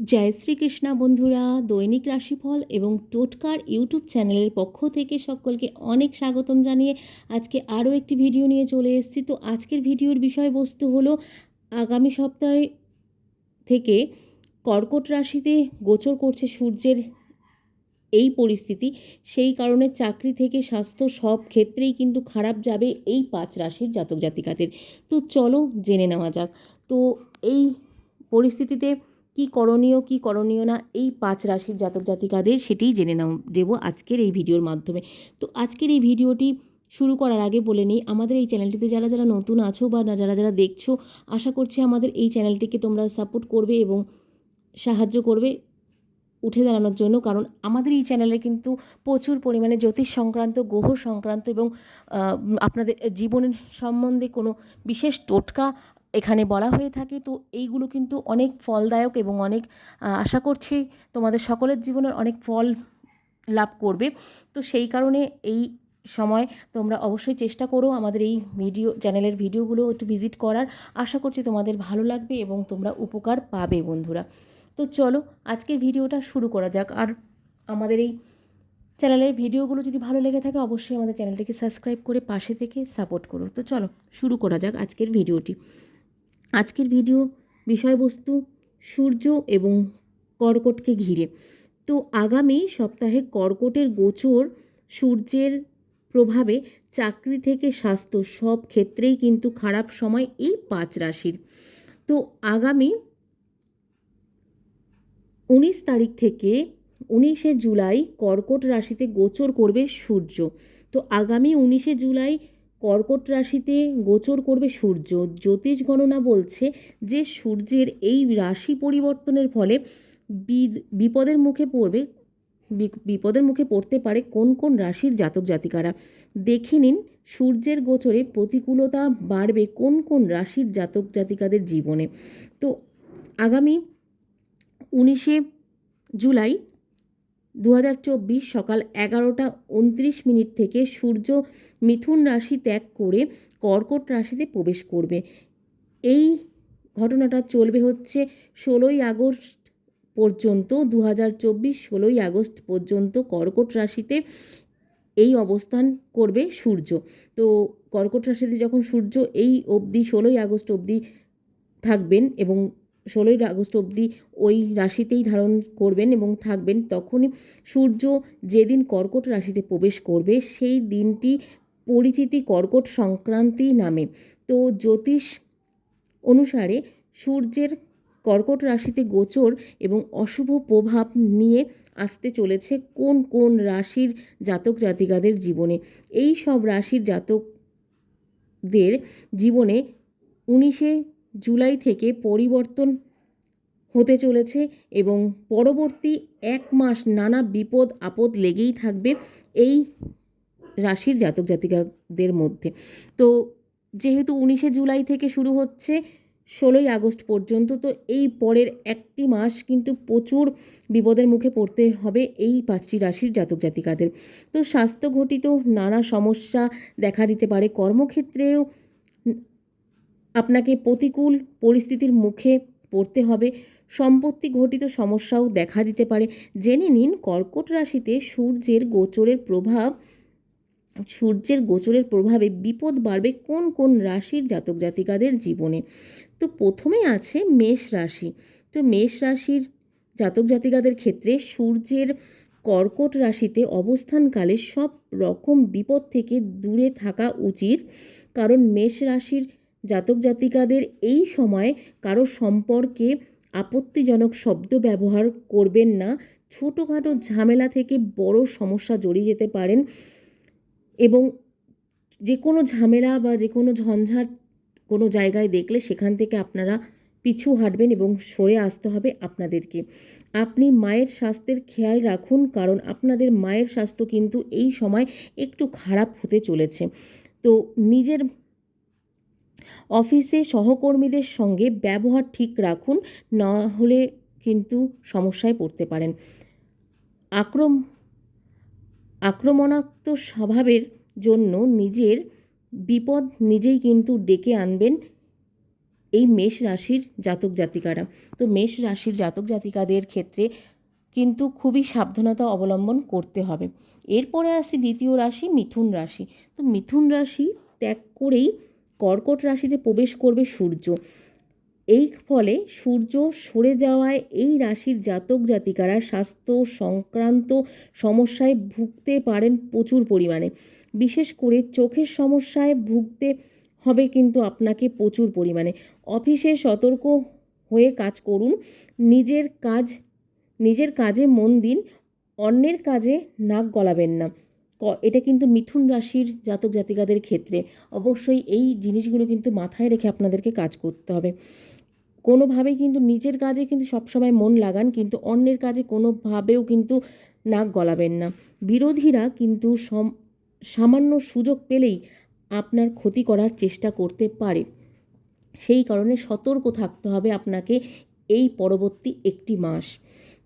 জয় শ্রীকৃষ্ণা বন্ধুরা, দৈনিক রাশিফল এবং টোটকার ইউটিউব চ্যানেলের পক্ষ থেকে সকলকে অনেক স্বাগতম জানিয়ে আজকে আরও একটি ভিডিও নিয়ে চলে এসেছি। তো আজকের ভিডিওর বিষয়বস্তু হলো, আগামী সপ্তাহে থেকে কর্কট রাশিতে গোচর করছে সূর্যের এই পরিস্থিতি। সেই কারণে চাকরি থেকে স্বাস্থ্য সব ক্ষেত্রেই কিন্তু খারাপ যাবে এই পাঁচ রাশির জাতক জাতিকাদের। তো চলো জেনে নেওয়া যাক। তো এই পরিস্থিতিতে কি করণীয় কি করণীয় না, এই পাঁচ রাশির জাতক জাতিকাদের সেটাই জেনে নাও, দেবো আজকের এই ভিডিওর মাধ্যমে। তো আজকের এই ভিডিওটি শুরু করার আগে বলে নিই, আমাদের এই চ্যানেলটিতে যারা যারা নতুন আছো বা যারা যারা দেখছ, আশা করছি আমাদের এই চ্যানেলটিকে তোমরা সাপোর্ট করবে এবং সাহায্য করবে উঠে দাঁড়ানোর জন্য, কারণ আমাদের এই চ্যানেলে কিন্তু প্রচুর পরিমাণে জ্যোতিষ সংক্রান্ত, গ্রহ সংক্রান্ত এবং আপনাদের জীবনের সম্বন্ধে কোনো বিশেষ টোটকা এখানে বলা হয়ে থাকে। তো এইগুলো কিন্তু অনেক ফলদায়ক এবং অনেক আশা করছি তোমাদের সকলের জীবনের অনেক ফল লাভ করবে। তো সেই কারণে এই সময় তোমরা অবশ্যই চেষ্টা করো আমাদের এই ভিডিও, চ্যানেলের ভিডিওগুলো একটু ভিজিট করার। আশা করছি তোমাদের ভালো লাগবে এবং তোমরা উপকার পাবে বন্ধুরা। তো চলো আজকের ভিডিওটা শুরু করা যাক। আর আমাদের এই চ্যানেলের ভিডিওগুলো যদি ভালো লেগে থাকে অবশ্যই আমাদের চ্যানেলটিকে সাবস্ক্রাইব করে পাশে থেকে সাপোর্ট করো। তো চলো শুরু করা যাক আজকের ভিডিওটি। আজকের ভিডিও বিষয়বস্তু সূর্য এবং কর্কটকে ঘিরে। তো আগামী সপ্তাহে কর্কটের গোচর সূর্যের প্রভাবে চাকরি থেকে স্বাস্থ্য সব ক্ষেত্রেই কিন্তু খারাপ সময় এই পাঁচ রাশির। তো আগামী উনিশ তারিখ থেকে উনিশে জুলাই কর্কট রাশিতে গোচর করবে সূর্য। তো আগামী উনিশে জুলাই কর্কট রাশিতে গোচর করবে সূর্য। জ্যোতিষ গণনা বলছে যে সূর্যের এই রাশি পরিবর্তনের ফলে বিপদের মুখে পড়বে বিপদের মুখে পড়তে পারে কোন কোন রাশির জাতক জাতিকারা। দেখে নিন সূর্যের গোচরে প্রতিকূলতা বাড়বে কোন কোন রাশির জাতক জাতিকাদের জীবনে। তো আগামী উনিশে জুলাই দু হাজার চব্বিশ সকাল এগারোটা উনত্রিশ মিনিট থেকে সূর্য মিথুন রাশি ত্যাগ করে কর্কট রাশিতে প্রবেশ করবে। এই ঘটনাটা চলবে হচ্ছে ষোলোই আগস্ট পর্যন্ত দু হাজার চব্বিশ ষোলোই আগস্ট পর্যন্ত কর্কট রাশিতে এই অবস্থান করবে সূর্য। তো কর্কট রাশিতে যখন সূর্য এই অবধি ষোলোই আগস্ট অবধি থাকবেন এবং ষোলোই আগস্ট অবধি ওই রাশিতেই ধারণ করবেন এবং থাকবেন তখনই সূর্য যেদিন কর্কট রাশিতে প্রবেশ করবে, সেই দিনটি পরিচিতি কর্কট সংক্রান্তি নামে। তো জ্যোতিষ অনুসারে সূর্যের কর্কট রাশিতে গোচর এবং অশুভ প্রভাব নিয়ে আসতে চলেছে কোন কোন রাশির জাতক জাতিকাদের জীবনে। এই সব রাশির জাতকদের জীবনে উনিশে জুলাই থেকে পরিবর্তন হতে চলেছে এবং পরবর্তী এক মাস নানা বিপদ আপদ লেগেই থাকবে এই রাশির জাতক জাতিকাদের মধ্যে। তো যেহেতু উনিশে জুলাই থেকে শুরু হচ্ছে ষোলোই আগস্ট পর্যন্ত, তো এই পরের একটি মাস কিন্তু প্রচুর বিপদের মুখে পড়তে হবে এই পাঁচটি রাশির জাতক জাতিকাদের। তো স্বাস্থ্য ঘটিত নানা সমস্যা দেখা দিতে পারে। কর্মক্ষেত্রেও আপনাকে প্রতিকূল পরিস্থিতির মুখে পড়তে হবে। সম্পত্তি ঘটিত সমস্যাও দেখা দিতে পারে। জেনে নিন, কর্কট রাশিতে সূর্যের গোচরের প্রভাব, সূর্যের গোচরের প্রভাবে বিপদ বাড়বে কোন কোন রাশির জাতক জাতিকাদের জীবনে? তো প্রথমে আছে মেষ রাশি। তো মেষ রাশির জাতক জাতিকাদের ক্ষেত্রে সূর্যের কর্কট রাশিতে অবস্থানকালে সব রকম বিপদ থেকে দূরে থাকা উচিত। কারণ মেষ রাশির জাতক জাতিকাদের এই সময় কারও সম্পর্কে আপত্তিজনক শব্দ ব্যবহার করবেন না। ছোটোখাটো ঝামেলা থেকে বড় সমস্যা জড়িয়ে যেতে পারেন এবং যে কোনো ঝামেলা বা যে কোনো ঝঞ্ঝাট কোনো জায়গায় দেখলে সেখান থেকে আপনারা পিছু হাঁটবেন এবং সরে আসতে হবে আপনাদেরকে। আপনি মায়ের স্বাস্থ্যের খেয়াল রাখুন কারণ আপনাদের মায়ের স্বাস্থ্য কিন্তু এই সময় একটু খারাপ হতে চলেছে। তো নিজের অফিসে সহকর্মীদের সঙ্গে ব্যবহার ঠিক রাখুন, না হলে কিন্তু সমস্যায় পড়তে পারেন। আক্রম আক্রমণাত্মক স্বভাবের জন্য নিজের বিপদ নিজেই কিন্তু ডেকে আনবেন এই মেষ রাশির জাতক জাতিকারা। তো মেষ রাশির জাতক জাতিকাদের ক্ষেত্রে কিন্তু খুবই সাবধানতা অবলম্বন করতে হবে। এরপরে আসি দ্বিতীয় রাশি, মিথুন রাশি। তো মিথুন রাশি ত্যাগ করেই কর্কট রাশিতে প্রবেশ করবে সূর্য। এই ফলে সূর্য সরে যাওয়ায় এই রাশির জাতক জাতিকারা স্বাস্থ্য সংক্রান্ত সমস্যায় ভুগতে পারেন প্রচুর পরিমাণে। বিশেষ করে চোখের সমস্যায় ভুগতে হবে কিন্তু আপনাকে প্রচুর পরিমাণে। অফিসে সতর্ক হয়ে কাজ করুন, নিজের কাজ, নিজের কাজে মন দিন, অন্যের কাজে নাক গলাবেন না। এটা কিন্তু মিথুন রাশির জাতক জাতিকাদের ক্ষেত্রে অবশ্যই এই জিনিসগুলো কিন্তু মাথায় রেখে আপনাদেরকে কাজ করতে হবে। কোনোভাবেই কিন্তু নিজের কাজে কিন্তু সবসময় মন লাগান, কিন্তু অন্যের কাজে কোনোভাবেও কিন্তু নাক গলাবেন না। বিরোধীরা কিন্তু সম- সামান্য সুযোগ পেলেই আপনার ক্ষতি করার চেষ্টা করতে পারে। সেই কারণে সতর্ক থাকতে হবে আপনাকে এই পরবর্তী একটি মাস।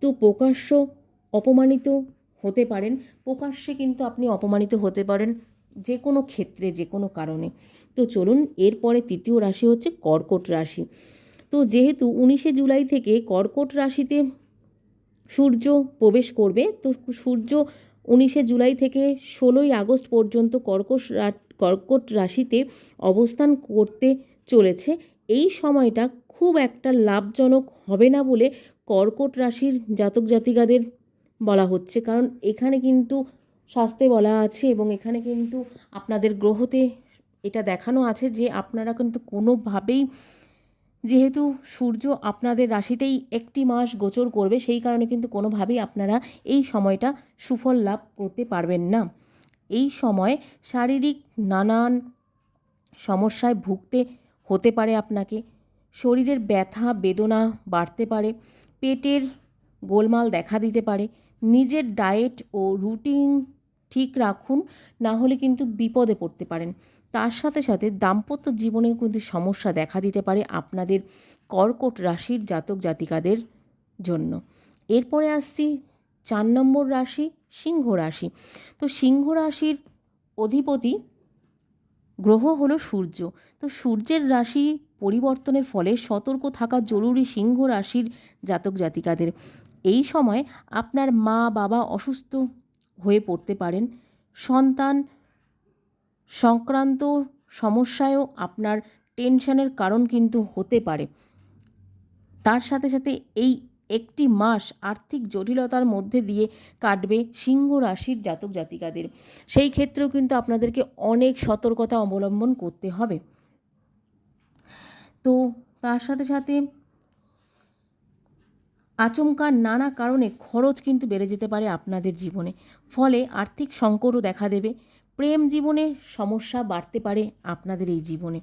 তো প্রকাশ্য অপমানিত হতে পারেন, প্রকাশ্যে কিন্তু আপনি অপমানিত হতে পারেন যে কোনো ক্ষেত্রে যে কোনো কারণে। তো চলুন, এরপরে তৃতীয় রাশি হচ্ছে কর্কট রাশি। তো যেহেতু উনিশে জুলাই থেকে কর্কট রাশিতে সূর্য প্রবেশ করবে, তো সূর্য উনিশে জুলাই থেকে ষোলোই আগস্ট পর্যন্ত কর্কশ কর্কট রাশিতে অবস্থান করতে চলেছে। এই সময়টা খুব একটা লাভজনক হবে না বলে কর্কট রাশির জাতক জাতিকাদের বলা হচ্ছে। কারণ এখানে কিন্তু শাস্তে বলা আছে এবং এখানে কিন্তু আপনাদের গ্রহতে এটা দেখানো আছে যে আপনারা কিন্তু কোনোভাবেই যেহেতু সূর্য আপনাদের রাশিতেই একটি মাস গোচর করবে, সেই কারণে কিন্তু কোনোভাবেই আপনারা এই সময়টা সুফল লাভ করতে পারবেন না। এই সময় শারীরিক নানান সমস্যায় ভুগতে হতে পারে আপনাকে, শরীরের ব্যথা, বেদনা বাড়তে পারে, পেটের গোলমাল দেখা দিতে পারে নিজের ডায়েট ও রুটিন ঠিক রাখুন, না হলে কিন্তু বিপদে পড়তে পারেন। তার সাথে সাথে দাম্পত্য জীবনেও কিন্তু সমস্যা দেখা দিতে পারে আপনাদের কর্কট রাশির জাতক জাতিকাদের জন্য। এরপরে আসছি চার নম্বর রাশি, সিংহ রাশি। তো সিংহ রাশির অধিপতি গ্রহ হলো সূর্য। তো সূর্যের রাশি পরিবর্তনের ফলে সতর্ক থাকা জরুরি সিংহ রাশির জাতক জাতিকাদের। এই সময় আপনার মা বাবা অসুস্থ হয়ে পড়তে পারেন। সন্তান সংক্রান্ত সমস্যায়ও আপনার টেনশনের কারণ কিন্তু হতে পারে। তার সাথে সাথে এই একটি মাস আর্থিক জটিলতার মধ্যে দিয়ে কাটবে সিংহ রাশির জাতক জাতিকাদের। সেই ক্ষেত্রেও কিন্তু আপনাদেরকে অনেক সতর্কতা অবলম্বন করতে হবে। তো তার সাথে সাথে আচমকা নানা কারণে খরচ কিন্তু বেড়ে যেতে পারে আপনাদের জীবনে। ফলে আর্থিক সংকটও দেখা দেবে। প্রেম জীবনে সমস্যা বাড়তে পারে আপনাদের এই জীবনে।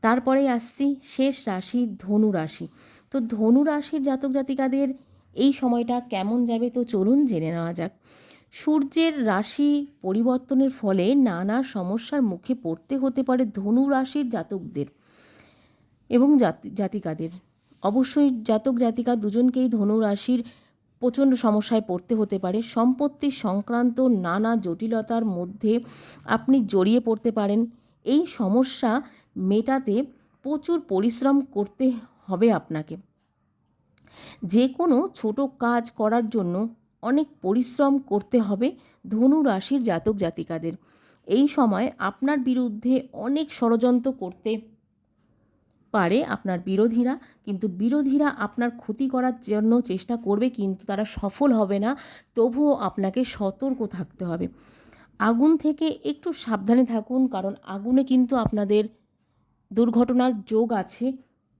তারপরে আসছি শেষ রাশি ধনু রাশি। তো ধনু রাশির জাতক জাতিকাদের এই সময়টা কেমন যাবে তো চলুন জেনে নেওয়া যাক। সূর্যের রাশি পরিবর্তনের ফলে নানা সমস্যার মুখে পড়তে হতে পারে ধনু রাশির জাতকদের এবং জাতি, জাতিকাদের। অবশ্যই জাতক, জাতিকা দুজনকেই ধনু রাশির প্রচণ্ড সমস্যায় পড়তে হতে পারে। সম্পত্তি সংক্রান্ত নানা জটিলতার মধ্যে আপনি জড়িয়ে পড়তে পারেন। এই সমস্যা মেটাতে প্রচুর পরিশ্রম করতে হবে আপনাকে। যে কোনো ছোট কাজ করার জন্য অনেক পরিশ্রম করতে হবে ধনু রাশির জাতক, জাতিকাদের। এই সময় আপনার বিরুদ্ধে অনেক ষড়যন্ত্র করতে পারে আপনার বিরোধীরা, কিন্তু বিরোধীরা আপনার ক্ষতি করার জন্য চেষ্টা করবে, কিন্তু তারা সফল হবে না। তবুও আপনাকে সতর্ক থাকতে হবে। আগুন থেকে একটু সাবধানে থাকুন, কারণ আগুনে কিন্তু আপনাদের দুর্ঘটনার যোগ আছে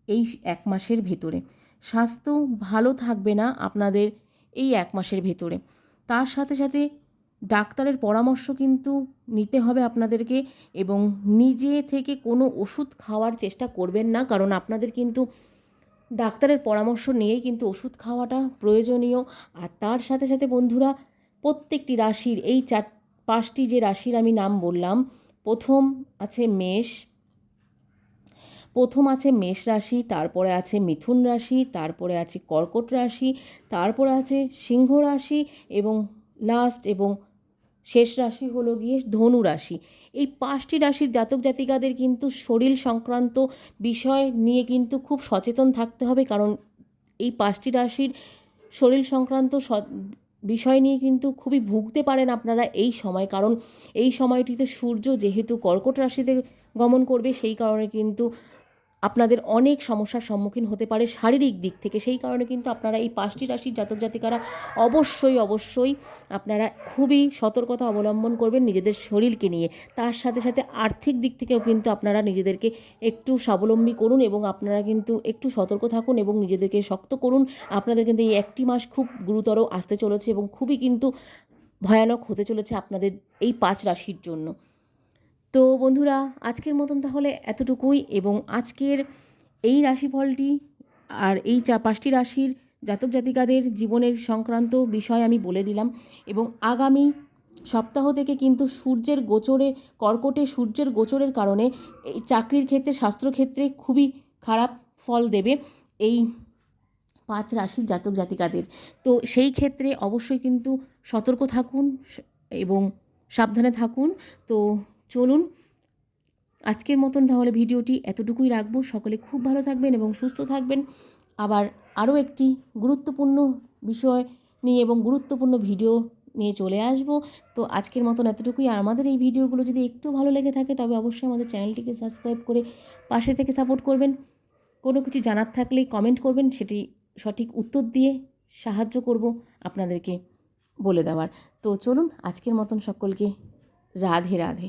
এই এক মাসের ভেতরে। স্বাস্থ্য ভালো থাকবে না আপনাদের এই এক মাসের ভেতরে। তার সাথে সাথে ডাক্তারের পরামর্শ কিন্তু নিতে হবে আপনাদেরকে এবং নিজে থেকে কোনো ওষুধ খাওয়ার চেষ্টা করবেন না, কারণ আপনাদের কিন্তু ডাক্তারের পরামর্শ নিয়েই কিন্তু ওষুধ খাওয়াটা প্রয়োজনীয়। আর তার সাথে সাথে বন্ধুরা, প্রত্যেকটি রাশির, এই চার, পাঁচটি যে রাশির আমি নাম বললাম, প্রথম আছে মেষ, প্রথম আছে মেষ রাশি, তারপরে আছে মিথুন রাশি, তারপরে আছে কর্কট রাশি, তারপরে আছে সিংহ রাশি এবং লাস্ট এবং শেষ রাশি হলো গিয়ে ধনু রাশি। এই পাঁচটি রাশির জাতক জাতিকাদের কিন্তু শরীর সংক্রান্ত বিষয় নিয়ে কিন্তু খুব সচেতন থাকতে হবে, কারণ এই পাঁচটি রাশির শরীর সংক্রান্ত বিষয় নিয়ে কিন্তু খুবই ভুগতে পারেন আপনারা এই সময়, কারণ এই সময়টিতে সূর্য যেহেতু কর্কট রাশিতে গমন করবে, সেই কারণে কিন্তু আপনাদের অনেক সমস্যার সম্মুখীন হতে পারে শারীরিক দিক থেকে। সেই কারণে কিন্তু আপনারা এই পাঁচটি রাশির জাতক জাতিকারা অবশ্যই অবশ্যই আপনারা খুবই সতর্কতা অবলম্বন করবেন নিজেদের শরীরকে নিয়ে। তার সাথে সাথে আর্থিক দিক থেকেও কিন্তু আপনারা নিজেদেরকে একটু স্বাবলম্বী করুন এবং আপনারা কিন্তু একটু সতর্ক থাকুন এবং নিজেদেরকে শক্ত করুন। আপনাদের কিন্তু এই একটি মাস খুব গুরুতর আসতে চলেছে এবং খুবই কিন্তু ভয়ানক হতে চলেছে আপনাদের এই পাঁচ রাশির জন্য। তো বন্ধুরা, আজকের মতন তাহলে এতটুকুই এবং আজকের এই রাশিফলটি আর এই চা, পাঁচটি রাশির জাতক জাতিকাদের জীবনের সংক্রান্ত বিষয় আমি বলে দিলাম এবং আগামী সপ্তাহ থেকে কিন্তু সূর্যের গোচরে, কর্কটে সূর্যের গোচরের কারণে এই চাকরির ক্ষেত্রে স্বাস্থ্যক্ষেত্রে খুবই খারাপ ফল দেবে এই পাঁচ রাশির জাতক জাতিকাদের। তো সেই ক্ষেত্রে অবশ্যই কিন্তু সতর্ক থাকুন এবং সাবধানে থাকুন। তো চলুন আজকের মতন তাহলে ভিডিওটি এতটুকুই রাখব। সকলে খুব ভালো থাকবেন এবং সুস্থ থাকবেন। আবার আরও একটি গুরুত্বপূর্ণ বিষয় নিয়ে এবং গুরুত্বপূর্ণ ভিডিও নিয়ে চলে আসব। তো আজকের মতন এতটুকুই। আর আমাদের এই ভিডিওগুলো যদি একটু ভালো লেগে থাকে, তবে অবশ্যই আমাদের চ্যানেলটিকে সাবস্ক্রাইব করে পাশে থেকে সাপোর্ট করবেন। কোনো কিছু জানার থাকলে কমেন্ট করবেন, সেটি সঠিক উত্তর দিয়ে সাহায্য করব আপনাদেরকে বলে দেওয়ার। তো চলুন আজকের মতন সকলকে রাধে রাধে।